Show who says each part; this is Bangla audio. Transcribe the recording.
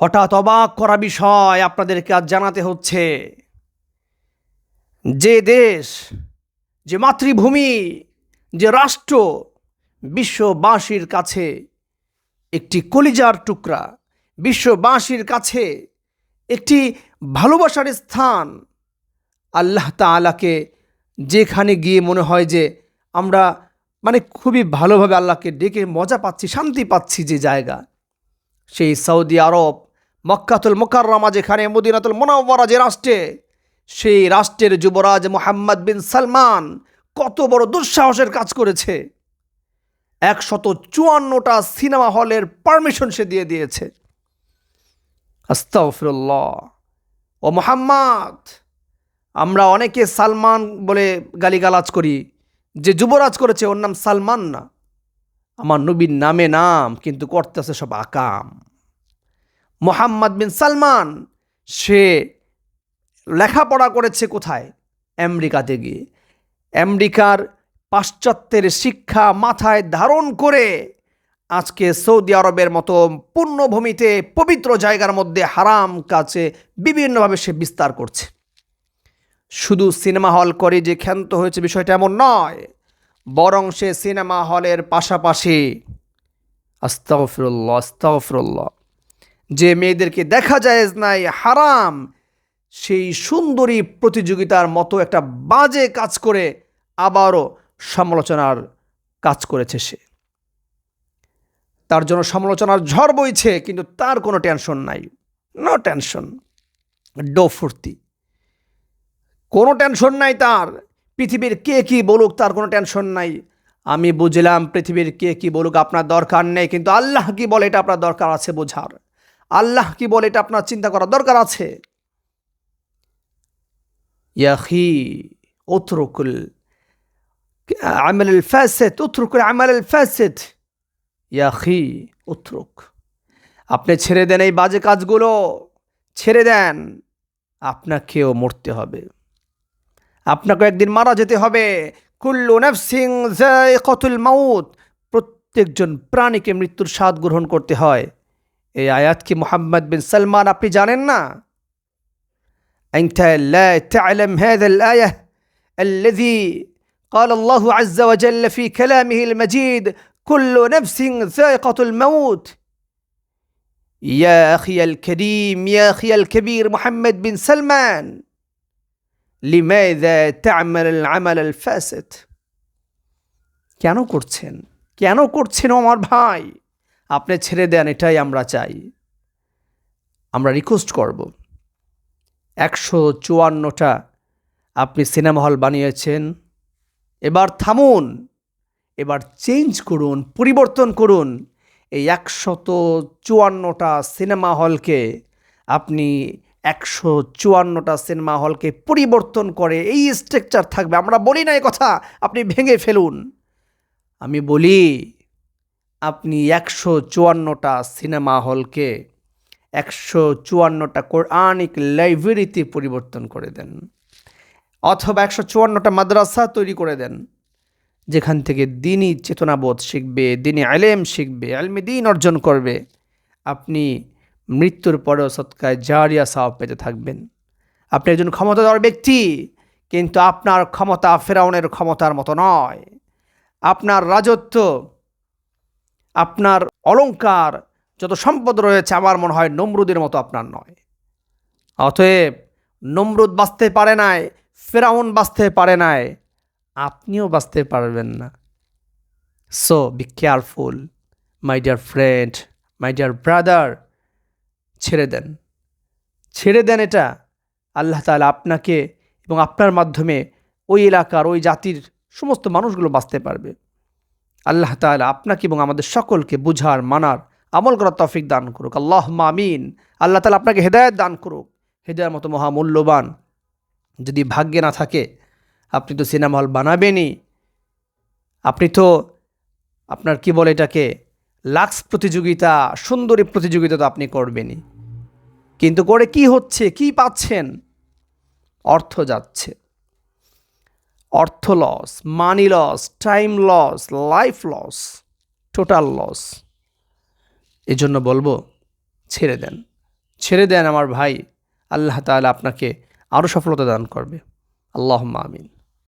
Speaker 1: হঠাৎ অবাক করা বিষয় আপনাদেরকে আজ জানাতে হচ্ছে। যে দেশ, যে মাতৃভূমি, যে রাষ্ট্র বিশ্ববাসীর কাছে একটি কলিজার টুকরা, বিশ্ববাসীর কাছে একটি ভালোবাসার স্থান, আল্লাহ তাআলাকে যেখানে গিয়ে মনে হয় যে আমরা মানে খুবই ভালোভাবে আল্লাহকে ডেকে মজা পাচ্ছি, শান্তি পাচ্ছি যে জায়গা, সেই সৌদি আরব মক্কাতুল মোকাররমা যেখানে, মদিনাতুল মোনাওয়ারা যে রাষ্ট্রে, সেই রাষ্ট্রের যুবরাজ মোহাম্মদ বিন সালমান কত বড় দুঃসাহসের কাজ করেছে। একশত চুয়ান্নটা সিনেমা হলের পারমিশন সে দিয়ে দিয়েছে। আস্তাফিরুল্লাহ ও মোহাম্মদ, আমরা অনেকে সালমান বলে গালিগালাজ করি, যে যুবরাজ করেছে, ওর নাম সালমান না। আমার নবীর নামে নাম, কিন্তু করতেছে সব আকাম। মোহাম্মদ বিন সালমান, সে লেখাপড়া করেছে কোথায়? আমেরিকাতে গিয়ে। আমেরিকার পাশ্চাত্যের শিক্ষা মাথায় ধারণ করে আজকে সৌদি আরবের মতো পূর্ণভূমিতে, পবিত্র জায়গার মধ্যে হারাম কাছে বিভিন্নভাবে সে বিস্তার করছে। শুধু সিনেমা হল করে যে ক্ষান্ত হয়েছে বিষয়টা এমন নয়, বরং সে সিনেমা হলের পাশাপাশি, আস্তাগফিরুল্লাহ আস্তাগফিরুল্লাহ যে মেয়েদেরকে দেখা যায় নাই, হারাম, সেই সুন্দরী প্রতিযোগিতার মতো একটা বাজে কাজ করে আবারও সমালোচনার কাজ করেছে সে। তার জন্য সমালোচনার ঝড় বইছে, কিন্তু তার কোনো টেনশন নাই। নো টেনশন, ডো ফুর্তি। কোনো টেনশন নাই তার, পৃথিবীর কে কি বলুক তার কোনো টেনশন নাই। আমি বুঝলাম পৃথিবীর কে কি বলুক আপনার দরকার নেই, কিন্তু আল্লাহ কি বলে এটা আপনার দরকার আছে বোঝার। আল্লাহ কি বলে এটা আপনার চিন্তা করার দরকার আছে ইয়াখি উতরুকুল عمل الفاسد اترك العمل الفاسد ইয়াখি উতরুক আপনি ছেড়ে দেন এই বাজে কাজগুলো ছেড়ে দেন আপনাকেও মরতে হবে আপনাকে একদিন মারা যেতে হবে কুল্লু নাফসিং কতুল মাউত প্রত্যেকজন প্রাণীকে মৃত্যুর স্বাদ গ্রহণ করতে হয় এই আয়াত কি মোহাম্মদ বিন সালমান আপনি জানেন না أنت لا تعلم هذا الآية الذي قال الله عز وجل في كلامه المجيد كل نفس ذائقة الموت يا أخي الكريم يا أخي الكبير محمد بن سلمان লিমাইদা তা'মাল আল-আমাল আল-ফাসিদ কেন করছেন কেন করছেন আমার ভাই আপনি ছেড়ে দেন, এটাই আমরা চাই। আমরা রিকোয়েস্ট করব। একশো চুয়ান্নটা আপনি সিনেমা হল বানিয়েছেন। এবার থামুন, এবার চেঞ্জ করুন, পরিবর্তন করুন। এই একশত চুয়ান্নটা সিনেমা হলকে আপনি একশো চুয়ান্নটা সিনেমা হলকে পরিবর্তন করে, এই স্ট্রাকচার থাকবে। আমরা বলি না কথা, আপনি ভেঙে ফেলুন। আমি বলি আপনি একশো চুয়ান্নটা সিনেমা হলকে একশো চুয়ান্নটা কোরআনিক লাইব্রেরিতে পরিবর্তন করে দেন, অথবা একশো চুয়ান্নটা মাদ্রাসা তৈরি করে দেন, যেখান থেকে দিনই চেতনাবোধ শিখবে দিনই আলেম শিখবে, আলমে দিন অর্জন করবে। আপনি মৃত্যুর পরেও সৎকায় জারিয়া সাওয়াব পেতে থাকবেন। আপনি একজন ক্ষমতাধর ব্যক্তি, কিন্তু আপনার ক্ষমতা ফেরাউনের ক্ষমতার মতো নয়। আপনার রাজত্ব আপনার অলংকার, যত সম্পদ রয়েছে, আমার মনে হয় নমরুদের মতো আপনার নয়। অতএব নমরুদ বাঁচতে পারে নাই, ফেরাউন বাঁচতে পারে নাই, আপনিও বাঁচতে পারবেন না। So be careful my dear friend my dear brother ছেড়ে দেন। ছেড়ে দেন এটা আল্লাহ তালা আপনাকে এবং আপনার মাধ্যমে ওই এলাকার, ওই জাতির সমস্ত মানুষগুলো বাঁচতে পারবে। আল্লাহ তালা আপনাকে এবং আমাদের সকলকে বুঝার, মানার, আমল করার তফিক দান করুক। আল্লাহ মামিন আল্লাহ তালা আপনাকে হেদায়ত দান করুক। হেদায়ের মতো মহামূল্যবান যদি ভাগ্যে না থাকে, আপনি তো সিনেমা হল বানাবেনই। আপনি তো আপনার কি বলে এটাকে, লাক্স প্রতিযোগিতা, সুন্দরী প্রতিযোগিতা তো আপনি করবেনই। কিন্তু করে কি হচ্ছে, কি পাচ্ছেন? অর্থ যাচ্ছে। অর্থ loss money loss time loss life loss total loss এজন্য বলব, ছেড়ে দেন। ছেড়ে দেন আমার ভাই, আল্লাহ তাআলা আপনাকে আরও সফলতা দান করবে। আল্লাহ আমিন।